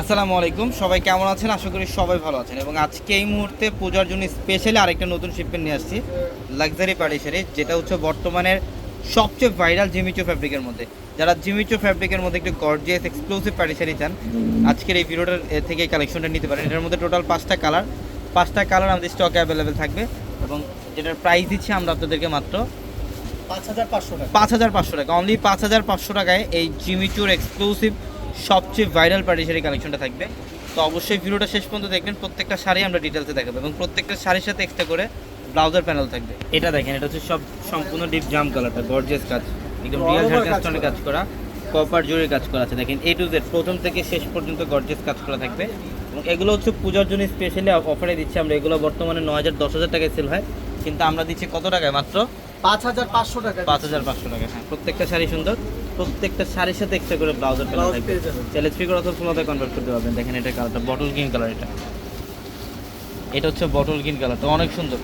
আসসালামু আলাইকুম। সবাই কেমন আছেন? আশা করি সবাই ভালো আছেন। এবং আজকে এই মুহূর্তে পূজার জন্য স্পেশালি আরেকটা নতুন শিপমেন্ট নিয়ে আসছি লাক্সারি পার্টি শাড়ি যেটা হচ্ছে বর্তমানের সবচেয়ে ভাইরাল জিমিচো ফ্যাব্রিকের মধ্যে। যারা জিমিচো ফ্যাব্রিকের মধ্যে একটু গর্জিয়াস এক্সক্লুসিভ পার্টি শাড়ি চান আজকের এই ভিডিওটার থেকে কালেকশনটা নিতে পারেন। এটার মধ্যে টোটাল পাঁচটা কালার পাঁচটা কালার আমাদের স্টকে অ্যাভেলেবেল থাকবে এবং যেটার প্রাইস দিচ্ছি আমরা আপনাদেরকে মাত্র পাঁচ হাজার পাঁচশো টাকা। পাঁচ হাজার পাঁচশো টাকা। অনলি পাঁচ হাজার পাঁচশো টাকায় এই জিমিচুর এক্সক্লুসিভ সবচেয়ে ভাইরাল পার্টি শাড়ি কালেকশনটা থাকবে। তো অবশ্যই ভিডিওটা শেষ পর্যন্ত দেখবেন প্রত্যেকটা শাড়ি আমরা ডিটেলসে দেখাবো এবং প্রত্যেকটা শাড়ির সাথে এক্সট্রা করে ব্লাউজার প্যানেল থাকবে। এটা দেখেন এটা হচ্ছে সব সম্পূর্ণ ডিপ জাম কালারটা গর্জিয়াস কাজ একদম রিয়েল over কাজ করা। কাজ করা কপার জুড়ে কাজ করা আছে। দেখেন এ টু জেড প্রথম থেকে শেষ পর্যন্ত গর্জিয়াস কাজ করা থাকবে। এবং এগুলো হচ্ছে পূজার জন্য স্পেশালি অফারে দিচ্ছি আমরা। এগুলো বর্তমানে ন হাজার দশ হাজার টাকায় সেল হয়। কিন্তু আমরা দিচ্ছি কত টাকায় মাত্র? পাঁচ হাজার পাঁচশো টাকা পাঁচ হাজার পাঁচশো টাকা হ্যাঁ। প্রত্যেকটা শাড়ি সুন্দর। প্রত্যেকটা শাড়ির সাথে এক্সট্রা করে ব্লাউজার Blouse থাকবে। চাইলে থ্রি করে অথবা ফুলতে কনভার্ট করতে পারবেন। দেখেন এটা কালারটা বটল গ্রিন কালার এটা। এটা হচ্ছে বটল গ্রিন কালারটা অনেক সুন্দর।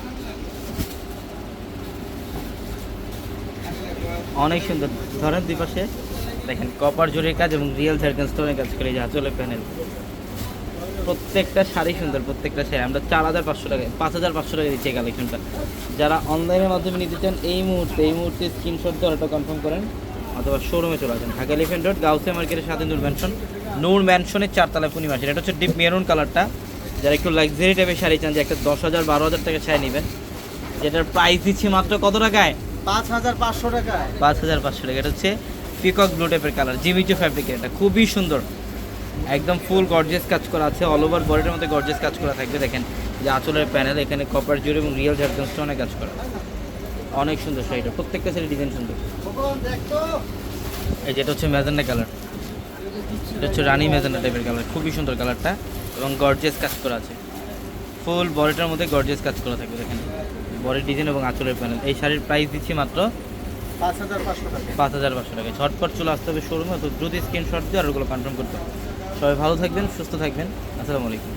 অনেক সুন্দর। ধরেন দুই পাশে দেখেন কপার জোরের কাজ এবং রিয়েল সার্কেল স্টোনের কাজ করে যা চলে প্যানেল। প্রত্যেকটা শাড়ি সুন্দর প্রত্যেকটা শাড়ি। আমরা চার হাজার পাঁচশো টাকা পাঁচ হাজার পাঁচশো টাকা দিচ্ছি এই কালেকশনটা যারা অনলাইনের মাধ্যমে নিতে চান এই মুহূর্তে এই মুহূর্তে স্ক্রিনশট দিয়ে অর্ডারটা কনফার্ম করেন। অথবা শোরুমে চলে আসেন। ঢাকা এলিফেন্ট রোড গাউসিয়া মার্কেটের সাথে নূর ম্যানশন নূর ম্যানশনের চারতলা পূর্ণিমা এটা হচ্ছে ডিপ মেরুন কালারটা যারা একটু লাক্সারি টাইপের শাড়ি চান যে একটা দশ হাজার বারো হাজার টাকা শাড়ি নেবেন যেটার প্রাইস দিচ্ছি মাত্র কত টাকায়? পাঁচ হাজার পাঁচশো টাকা পাঁচ হাজার পাঁচশো টাকা। এটা হচ্ছে পিকক ব্লু টাইপের কালার জিমিচো ফ্যাব্রিকের এটা খুবই সুন্দর। একদম ফুল গর্জিয়াস কাজ করা আছে। অল ওভার বডিটার মধ্যে গর্জিয়াস কাজ করা থাকবে। দেখেন যে আঁচলের প্যানেল এখানে কপার জুড়ে এবং রিয়েল ঝাড়খান স্টোনে কাজ করা। অনেক সুন্দর শাড়িটা। প্রত্যেকটা শাড়ি ডিজাইন সুন্দর। এই যেটা হচ্ছে ম্যাজেন্ডা কালার। এটা হচ্ছে রানী ম্যাজেন্ডা টাইপের কালার, খুবই সুন্দর কালারটা এবং গর্জিয়াস কাজ করা আছে। ফুল বডিটার মধ্যে গর্জিয়াস কাজ করা থাকবে দেখেন। বডির ডিজাইন এবং আঁচলের প্যানেল এই শাড়ির প্রাইস দিচ্ছি মাত্র পাঁচ হাজার পাঁচশো টাকা। ঝটপট চলে আসতে হবে শোরুমে তো দ্রুত স্ক্রিনশট দিয়ে আর ওগুলো কনফার্ম করতে হবে। সবাই ভালো থাকবেন, সুস্থ থাকবেন। আসসালামু আলাইকুম।